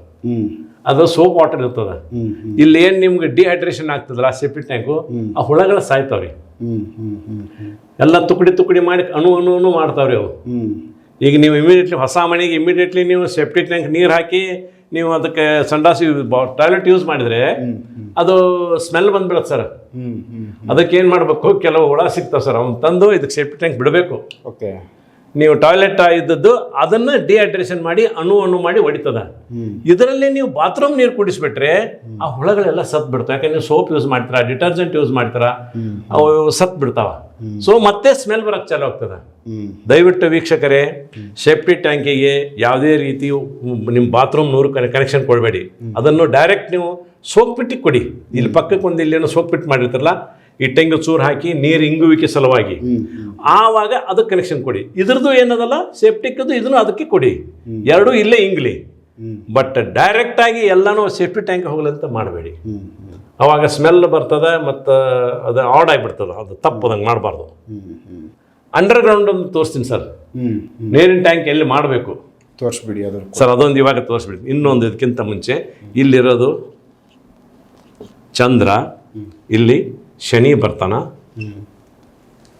S1: ಅದು ಸೋಪ್ ವಾಟರ್ ಇರ್ತದೆ. ಇಲ್ಲಿ ಏನು ನಿಮ್ಗೆ ಡಿಹೈಡ್ರೇಷನ್ ಆಗ್ತದಲ್ಲ ಆ ಸೆಪ್ಟಿಕ್ ಟ್ಯಾಂಕು ಆ ಹುಳಗಳು ಸಾಯ್ತಾವ್ರಿ. ಎಲ್ಲ ತುಕಡಿ ತುಕಡಿ ಮಾಡಿ ಅಣು ಅಣು ಅಣು ಮಾಡ್ತಾವ್ರಿ ಅವು. ಈಗ ನೀವು ಇಮಿಡಿಯೇಟ್ಲಿ ಹೊಸ ಮನೆಗೆ ಇಮಿಡಿಯೇಟ್ಲಿ ನೀವು ಸೆಪ್ಟಿಕ್ ಟ್ಯಾಂಕ್ ನೀರು ಹಾಕಿ ನೀವು ಅದಕ್ಕೆ ಸಂಡಾಸಿ ಟಾಯ್ಲೆಟ್ ಯೂಸ್ ಮಾಡಿದರೆ ಅದು ಸ್ಮೆಲ್ ಬಂದ್ಬಿಡತ್ತೆ ಸರ್. ಅದಕ್ಕೆ ಏನು ಮಾಡಬೇಕು? ಕೆಲವು ಹುಳ ಸಿಗ್ತಾವೆ ಸರ್. ಅವ್ನು ತಂದು ಇದಕ್ಕೆ ಸೆಪ್ಟಿ ಟ್ಯಾಂಕ್ ಬಿಡಬೇಕು.
S2: ಓಕೆ
S1: ನೀವು ಟಾಯ್ಲೆಟ್ ಇದ್ದದ್ದು ಅದನ್ನು ಡಿಹೈಡ್ರೇಷನ್ ಮಾಡಿ ಅಣು ಅಣು ಮಾಡಿ ಹೊಡಿತದ. ಇದರಲ್ಲಿ ನೀವು ಬಾತ್ರೂಮ್ ನೀರು ಕುಡಿಸ್ಬಿಟ್ರೆ ಆ ಹುಳಗಳೆಲ್ಲ ಸತ್ ಬಿಡ್ತಾವೆ. ಯಾಕಂದ್ರೆ ನೀವು ಸೋಪ್ ಯೂಸ್ ಮಾಡ್ತೀರಾ ಡಿಟರ್ಜೆಂಟ್ ಯೂಸ್ ಮಾಡ್ತೀರಾ ಅವು ಸತ್ ಬಿಡ್ತಾವ. ಸೊ ಮತ್ತೆ ಸ್ಮೆಲ್ ಬರಕ್ಕೆ ಚಾಲು ಆಗ್ತದೆ. ದಯವಿಟ್ಟು ವೀಕ್ಷಕರೇ ಸೇಫ್ಟಿ ಟ್ಯಾಂಕಿಗೆ ಯಾವುದೇ ರೀತಿ ನಿಮ್ಮ ಬಾತ್ರೂಮ್ ನೂರು ಕನೆಕ್ಷನ್ ಕೊಡಬೇಡಿ. ಅದನ್ನು ಡೈರೆಕ್ಟ್ ನೀವು ಸೋಪ್ ಪಿಟ್ಟಿಗೆ ಕೊಡಿ. ಇಲ್ಲಿ ಪಕ್ಕಕ್ಕೆ ಒಂದು ಇಲ್ಲೇನೋ ಸೋಪ್ ಪಿಟ್ ಮಾಡಿರ್ತಾರಲ್ಲ ತೆಂಗು ಚೂರು ಹಾಕಿ ನೀರು ಇಂಗುವಿಕೆ ಸಲುವಾಗಿ. ಆವಾಗ ಅದಕ್ಕೆ ಕನೆಕ್ಷನ್ ಕೊಡಿ. ಇದ್ರದ್ದು ಏನದಲ್ಲ? ಸೇಫ್ಟಿಕ್ಕದು ಇದನ್ನು ಅದಕ್ಕೆ ಕೊಡಿ. ಎರಡೂ ಇಲ್ಲೇ ಇಂಗ್ಲಿ. ಬಟ್ ಡೈರೆಕ್ಟಾಗಿ ಎಲ್ಲನೂ ಸೇಫ್ಟಿ ಟ್ಯಾಂಕ್ ಹೋಗ್ಲಂತ ಮಾಡಬೇಡಿ. ಅವಾಗ ಸ್ಮೆಲ್ ಬರ್ತದೆ ಮತ್ತು ಅದು ಆಡ್ ಆಗಿಬಿಡ್ತದೆ. ಅದು ತಪ್ಪದಂಗೆ ಮಾಡಬಾರ್ದು.
S2: ಅಂಡರ್ ಗ್ರೌಂಡ್
S1: ಅಂಡರ್ಗ್ರೌಂಡ್ ಒಂದು ತೋರಿಸ್ತೀನಿ ಸರ್. ನೀರಿನ ಟ್ಯಾಂಕ್ ಎಲ್ಲಿ ಮಾಡಬೇಕು?
S2: ತೋರಿಸ್ಬಿಡಿ ಅದು
S1: ಸರ್ ಅದೊಂದು ಇವಾಗ ತೋರಿಸ್ಬಿಡಿ. ಇನ್ನೊಂದು ಇದಕ್ಕಿಂತ ಮುಂಚೆ ಇಲ್ಲಿರೋದು ಚಂದ್ರ ಇಲ್ಲಿ ಶನಿ ಬರ್ತಾನ.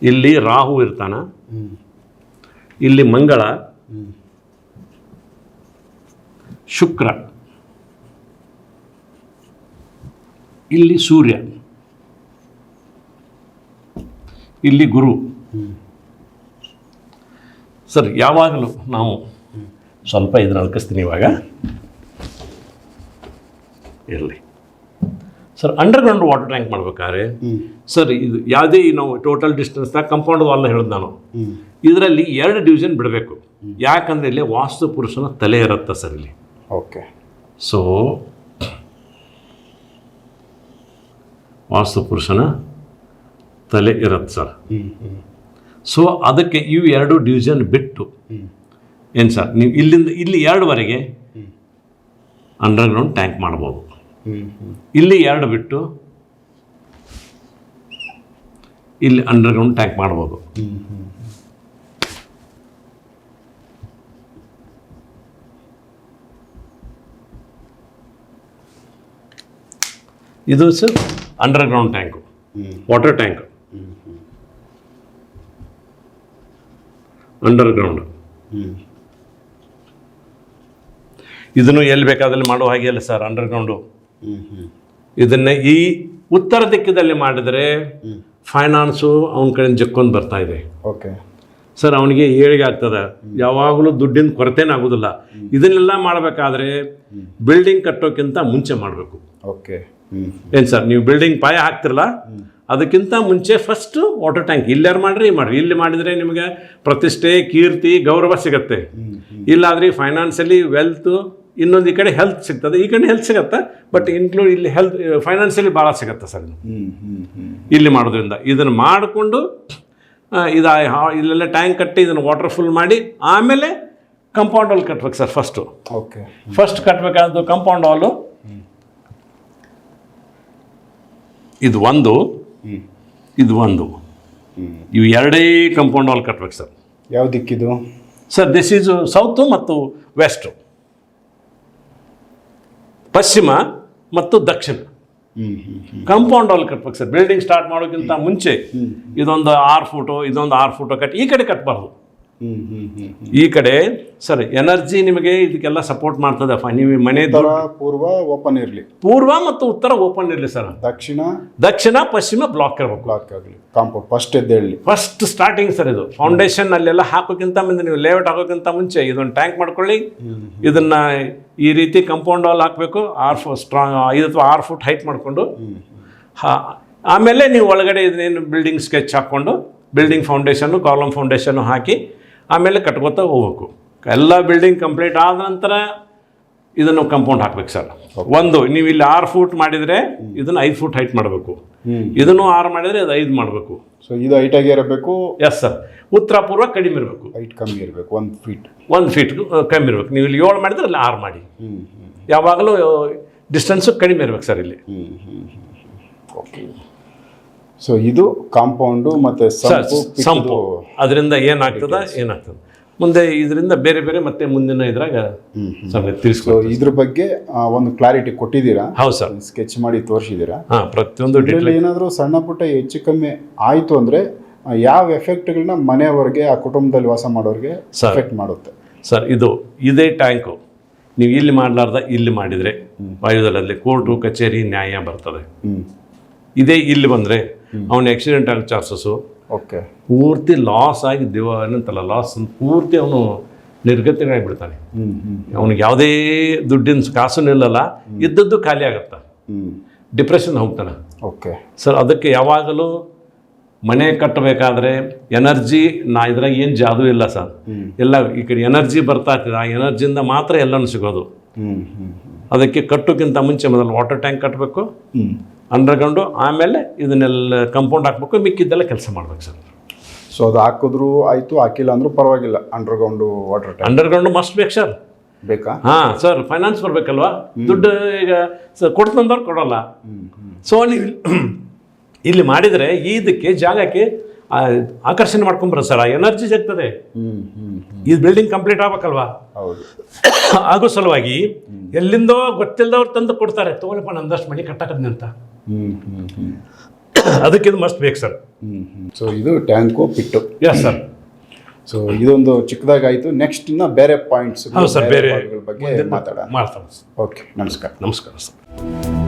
S1: ಇಲ್ಲಿ ರಾಹು ಇರ್ತಾನ. ಇಲ್ಲಿ ಮಂಗಳ. ಶುಕ್ರ. ಇಲ್ಲಿ ಸೂರ್ಯ. ಇಲ್ಲಿ ಗುರು. ಸರ್, ಯಾವಾಗಲೂ ನಾವು ಸ್ವಲ್ಪ ಇದನ್ನ ಅಳ್ಕಿಸ್ತೀನಿ ಇವಾಗ. ಇರಲಿ. ಸರ್ ಅಂಡರ್ಗ್ರೌಂಡ್ ವಾಟರ್ ಟ್ಯಾಂಕ್ ಮಾಡ್ಬೇಕಾದ್ರೆ ಸರ್ ಇದು ಯಾವುದೇ ನಾವು ಟೋಟಲ್ ಡಿಸ್ಟೆನ್ಸ್ದಾಗ ಕಂಪೌಂಡ್ ವಾಲ್ ಹೇಳಿದ್ ನಾನು. ಇದರಲ್ಲಿ ಎರಡು ಡಿವಿಷನ್ ಬಿಡಬೇಕು. ಯಾಕಂದ್ರೆ ಇಲ್ಲಿ ವಾಸ್ತು ಪುರುಷನ ತಲೆ ಇರುತ್ತೆ ಸರ್ ಇಲ್ಲಿ.
S2: ಓಕೆ.
S1: ಸೊ ವಾಸ್ತು ಪುರುಷನ ತಲೆ ಇರುತ್ತೆ ಸರ್. ಸೊ ಅದಕ್ಕೆ ಇವು ಎರಡು ಡಿವಿಷನ್ ಬಿಟ್ಟು ಏನು ಸರ್ ನೀವು ಇಲ್ಲಿಂದ ಇಲ್ಲಿ ಎರಡುವರೆಗೆ ಅಂಡರ್ಗ್ರೌಂಡ್ ಟ್ಯಾಂಕ್ ಮಾಡ್ಬೋದು. ಇಲ್ಲಿ ಎರಡು ಬಿಟ್ಟು ಇಲ್ಲಿ ಅಂಡರ್ಗ್ರೌಂಡ್ ಟ್ಯಾಂಕ್ ಮಾಡ್ಬೋದು. ಇದು sir underground tank water tank underground ಇದನ್ನು ಎಲ್ಲಿ ಬೇಕಾದಲ್ಲಿ ಮಾಡೋ ಹಾಗೆ ಅಲ್ಲ ಸರ್ ಅಂಡರ್ಗ್ರೌಂಡು ಇದನ್ನ ಈ ಉತ್ತರ ದಿಕ್ಕದಲ್ಲಿ ಮಾಡಿದರೆ ಫೈನಾನ್ಸು ಅವನ ಕಡೆ ಜಕ್ಕೊಂಡು ಬರ್ತಾ ಇದೆ.
S2: ಓಕೆ.
S1: ಸರ್ ಅವನಿಗೆ ಏಳಿಗೆ ಆಗ್ತದೆ. ಯಾವಾಗಲೂ ದುಡ್ಡಿನ ಕೊರತೆನೇ ಆಗೋದಿಲ್ಲ. ಇದನ್ನೆಲ್ಲ ಮಾಡಬೇಕಾದ್ರೆ ಬಿಲ್ಡಿಂಗ್ ಕಟ್ಟೋಕ್ಕಿಂತ ಮುಂಚೆ ಮಾಡಬೇಕು.
S2: ಓಕೆ.
S1: ಏನು ಸರ್ ನೀವು ಬಿಲ್ಡಿಂಗ್ ಪಾಯ ಹಾಕ್ತಿರಲ್ಲ? ಅದಕ್ಕಿಂತ ಮುಂಚೆ ಫಸ್ಟು ವಾಟರ್ ಟ್ಯಾಂಕ್ ಇಲ್ಲಾರು ಮಾಡ್ರಿ ಮಾಡ್ರಿ. ಇಲ್ಲಿ ಮಾಡಿದರೆ ನಿಮಗೆ ಪ್ರತಿಷ್ಠೆ ಕೀರ್ತಿ ಗೌರವ ಸಿಗತ್ತೆ. ಇಲ್ಲಾದ್ರೆ ಫೈನಾನ್ಸಲಿ ವೆಲ್ತ್ ಇನ್ನೊಂದು ಈ ಕಡೆ ಹೆಲ್ತ್ ಸಿಗ್ತದೆ. ಈ ಕಡೆ ಹೆಲ್ತ್ ಸಿಗತ್ತೆ? ಬಟ್ ಇನ್ಕ್ಲೂಡ್ ಇಲ್ಲಿ ಹೆಲ್ತ್ ಫೈನಾನ್ಷಿಯಲಿ ಭಾಳ ಸಿಗತ್ತೆ ಸರ್ ಇಲ್ಲಿ ಮಾಡೋದ್ರಿಂದ. ಇದನ್ನು ಮಾಡಿಕೊಂಡು ಇದು ಇಲ್ಲೆಲ್ಲ ಟ್ಯಾಂಕ್ ಕಟ್ಟಿ ಇದನ್ನು ವಾಟರ್ ಫುಲ್ ಮಾಡಿ ಆಮೇಲೆ ಕಂಪೌಂಡ್ ಹಾಲ್ ಕಟ್ಬೇಕು ಸರ್ ಫಸ್ಟು
S2: ಓಕೆ
S1: ಫಸ್ಟ್ ಕಟ್ಟಬೇಕಾದ್ದು ಕಂಪೌಂಡ್ ಹಾಲು ಇದು ಒಂದು. ಇದು ಒಂದು. ಇವು ಎರಡೇ ಕಂಪೌಂಡ್ ಹಾಲ್ ಕಟ್ಬೇಕು ಸರ್.
S2: ಯಾವ ದಿಕ್ಕಿದು
S1: ಸರ್ ದಿಸ್ ಈಸ್ ಸೌತು ಮತ್ತು ವೆಸ್ಟು ಪಶ್ಚಿಮ ಮತ್ತು ದಕ್ಷಿಣ. ಕಾಂಪೌಂಡ್ ಅಲ್ಲಿ ವಾಲ್ ಕಟ್ಬೇಕು ಸರ್. ಬಿಲ್ಡಿಂಗ್ ಸ್ಟಾರ್ಟ್ ಮಾಡೋಕ್ಕಿಂತ ಮುಂಚೆ ಇದೊಂದು ಆರು ಫೂಟು ಇದೊಂದು ಆರು ಫೂಟು ಕಟ್ಟಿ ಈ ಕಡೆ ಕಟ್ಟಬಾರ್ದು ಈ ಕಡೆ ಸರಿ ಎನರ್ಜಿ ನಿಮಗೆ ಇದಕ್ಕೆಲ್ಲ ಸಪೋರ್ಟ್ ಮಾಡ್ತದೆ ನೀವು ಮನೆ
S2: ಪೂರ್ವ ಓಪನ್ ಇರಲಿ.
S1: ಪೂರ್ವ ಮತ್ತು ಉತ್ತರ ಓಪನ್ ಇರಲಿ ಸರ್.
S2: ದಕ್ಷಿಣ
S1: ದಕ್ಷಿಣ ಪಶ್ಚಿಮ ಬ್ಲಾಕ್ ಇರಬೇಕು.
S2: ಬ್ಲಾಕ್ ಆಗಲಿ. ಕಾಂಪೌಂಡ್ ಫಸ್ಟ್ ಎದ್ದೇಳಿ
S1: ಫಸ್ಟ್ ಸ್ಟಾರ್ಟಿಂಗ್ ಸರ್ ಇದು. ಫೌಂಡೇಶನ್ ಅಲ್ಲೆಲ್ಲ ಹಾಕೋಕ್ಕಿಂತ ಮುಂದೆ ನೀವು ಲೇಔಟ್ ಹಾಕೋಕ್ಕಿಂತ ಮುಂಚೆ ಇದೊಂದು ಟ್ಯಾಂಕ್ ಮಾಡ್ಕೊಳ್ಳಿ. ಇದನ್ನ ಈ ರೀತಿ ಕಂಪೌಂಡ್ ವಾಲ್ ಹಾಕಬೇಕು. ಆರ್ ಫು ಸ್ಟ್ರಾಂಗ್ ಐದು ಅಥವಾ ಆರು ಫುಟ್ ಹೈಟ್ ಮಾಡಿಕೊಂಡು. ಆಮೇಲೆ ನೀವು ಒಳಗಡೆ ಇದನ್ನೇನು ಬಿಲ್ಡಿಂಗ್ ಸ್ಕೆಚ್ ಹಾಕ್ಕೊಂಡು ಬಿಲ್ಡಿಂಗ್ ಫೌಂಡೇಶನ್ನು ಕಾಲಮ್ ಫೌಂಡೇಶನ್ನು ಹಾಕಿ ಆಮೇಲೆ ಕಟ್ಕೋತಾ ಹೋಗ್ಬೇಕು. ಎಲ್ಲ ಬಿಲ್ಡಿಂಗ್ ಕಂಪ್ಲೀಟ್ ಆದ ನಂತರ ಇದನ್ನು ಕಂಪೌಂಡ್ ಹಾಕ್ಬೇಕು ಸರ್. ಒಂದು ನೀವು ಇಲ್ಲಿ ಆರು ಫೂಟ್ ಮಾಡಿದರೆ ಇದನ್ನು ಐದು ಫೂಟ್ ಹೈಟ್ ಮಾಡಬೇಕು. ಇದನ್ನು ಆರು ಮಾಡಿದರೆ ಅದು ಐದು ಮಾಡಬೇಕು.
S2: ಸೊ ಇದು ಹೈಟಾಗಿ ಇರಬೇಕು?
S1: ಎಸ್ ಸರ್ ಉತ್ತರ ಪೂರ್ವ ಕಡಿಮೆ ಇರಬೇಕು.
S2: ಹೈಟ್ ಕಮ್ಮಿ ಇರಬೇಕು ಒಂದು ಫೀಟ್
S1: ಒಂದು ಫೀಟ್ ಕಮ್ಮಿ ಇರಬೇಕು. ನೀವು ಇಲ್ಲಿ ಏಳು ಮಾಡಿದ್ರೆ ಅಲ್ಲಿ ಆರು ಮಾಡಿ. ಯಾವಾಗಲೂ ಡಿಸ್ಟೆನ್ಸು ಕಡಿಮೆ ಇರ್ಬೇಕು ಸರ್ ಇಲ್ಲಿ.
S2: ಓಕೆ ಸೊ ಇದು ಕಾಂಪೌಂಡು ಮತ್ತು ಸಂಪು
S1: ಅದರಿಂದ ಏನಾಗ್ತದ? ಏನಾಗ್ತದೆ? ಮುಂದೆ ಇದರಿಂದ ಬೇರೆ ಬೇರೆ ಮತ್ತೆ ಮುಂದಿನ ಇದ್ರಾಗ ತಿಳಿಸ್ಕೊ
S2: ಇದ್ರ ಬಗ್ಗೆ ಒಂದು ಕ್ಲಾರಿಟಿ ಕೊಟ್ಟಿದ್ದೀರಾ?
S1: ಹೌದು ಸರ್
S2: ಸ್ಕೆಚ್ ಮಾಡಿ ತೋರಿಸಿದ್ದೀರಾ?
S1: ಹಾ ಪ್ರತಿಯೊಂದು
S2: ಏನಾದರೂ ಸಣ್ಣ ಪುಟ್ಟ ಹೆಚ್ಚು ಕಮ್ಮಿ ಆಯಿತು ಅಂದರೆ ಯಾವ ಎಫೆಕ್ಟ್ಗಳನ್ನ ಮನೆಯವರಿಗೆ ಆ ಕುಟುಂಬದಲ್ಲಿ ವಾಸ ಮಾಡೋರಿಗೆ. ಎಫೆಕ್ಟ್ ಮಾಡುತ್ತೆ.
S1: ಸರ್ ಇದು ಇದೇ ಟ್ಯಾಂಕು. ನೀವು ಇಲ್ಲಿ ಮಾಡಲಾರ್ದ ಇಲ್ಲಿ ಮಾಡಿದರೆ ವಾಯುದಳದಲ್ಲಿ ಕೋರ್ಟು ಕಚೇರಿ ನ್ಯಾಯ ಬರ್ತದೆ.
S2: ಹ್ಞೂ
S1: ಇದೇ ಇಲ್ಲಿ ಬಂದರೆ ಅವನ ಆಕ್ಸಿಡೆಂಟ್ ಆಗೋ ಚಾನ್ಸಸ್ಸು
S2: ಓಕೆ
S1: ಪೂರ್ತಿ ಲಾಸ್ ಆಗಿ ದಿವ ಏನಂತಲ್ಲ ಲಾಸ್ ಪೂರ್ತಿ ಅವನು
S2: ನಿರ್ಗತಿಯಾಗಿ ಬಿಡ್ತಾನೆ.
S1: ಅವ್ನಿಗೆ ಯಾವುದೇ ದುಡ್ಡಿನ ಕಾಸು ನಿಲ್ಲಲ್ಲ ಇದ್ದದ್ದು ಖಾಲಿ ಆಗತ್ತೆ. ಡಿಪ್ರೆಷನ್ ಹೋಗ್ತಾನೆ.
S2: ಓಕೆ
S1: ಸರ್ ಅದಕ್ಕೆ ಯಾವಾಗಲೂ ಮನೆ ಕಟ್ಟಬೇಕಾದ್ರೆ ಎನರ್ಜಿ ನಾ ಇದ್ರಾಗ ಏನು ಜಾದು ಇಲ್ಲ ಸರ್. ಎಲ್ಲ ಈ ಕಡೆ ಎನರ್ಜಿ ಬರ್ತಾ ಇರ್ತದೆ. ಆ ಎನರ್ಜಿಯಿಂದ ಮಾತ್ರ ಎಲ್ಲನೂ ಸಿಗೋದು. ಅದಕ್ಕೆ ಕಟ್ಟೋಕ್ಕಿಂತ ಮುಂಚೆ ಮೊದಲು ವಾಟರ್ ಟ್ಯಾಂಕ್ ಕಟ್ಟಬೇಕು ಅಂಡರ್ಗ್ರೌಂಡು ಆಮೇಲೆ ಇದನ್ನೆಲ್ಲ ಕಂಪೌಂಡ್ ಹಾಕ್ಬೇಕು ಮಿಕ್ಕಿದ್ದೆಲ್ಲ ಕೆಲಸ ಮಾಡ್ಬೇಕು ಸರ್.
S2: ಸೊ ಅದು ಹಾಕಿದ್ರು ಆಯಿತು ಹಾಕಿಲ್ಲ ಅಂದರೂ ಪರವಾಗಿಲ್ಲ underground water tank
S1: underground must ಬೇಕು ಸರ್
S2: ಬೇಕಾ?
S1: ಹಾಂ ಸರ್ ಫೈನಾನ್ಸ್ ಬರಬೇಕಲ್ವಾ? ದುಡ್ಡು ಈಗ ಸರ್ ಕೊಡ್ತಂದವ್ರು ಕೊಡೋಲ್ಲ. ಸೊ ನೀವು ಇಲ್ಲಿ- ಮಾಡಿದರೆ ಇದಕ್ಕೆ ಜಾಗಕ್ಕೆ ಆಕರ್ಷಣೆ ಮಾಡ್ಕೊಂಬರ ಸರ್ ಆ ಎನರ್ಜಿ ಜಗ್ತದೆ. ಇದು ಬಿಲ್ಡಿಂಗ್ ಕಂಪ್ಲೀಟ್ ಆಗ್ಬೇಕಲ್ವಾ?
S2: ಹೌದು.
S1: ಆಗೋ ಸಲುವಾಗಿ ಎಲ್ಲಿಂದೋ ಗೊತ್ತಿಲ್ಲದವ್ರು ತಂದು ಕೊಡ್ತಾರೆ ತಗೊಳಪ್ಪ ನಂದಷ್ಟು ಮನೆ ಕಟ್ಟಕದ್ನಿ ಅಂತ. ಅದಕ್ಕೆ ಇದು ಮಸ್ಟ್ ಬೇಕು ಸರ್.
S2: ಸೊ ಇದು tank pit.
S1: Yes sir
S2: so ಇದೊಂದು ಚಿಕ್ಕದಾಗಾಯಿತು. ನೆಕ್ಸ್ಟ್ ಇನ್ನ ಬೇರೆ ಪಾಯಿಂಟ್ಸ್
S1: ಹೌದು ಸರ್ ಬೇರೆ
S2: ಬಗ್ಗೆ ಮಾತಾಡೋಣ.
S1: ಮಾಡ್ತಾನೆ ಸರ್.
S2: ಓಕೆ ನಮಸ್ಕಾರ.
S1: ನಮಸ್ಕಾರ ಸರ್.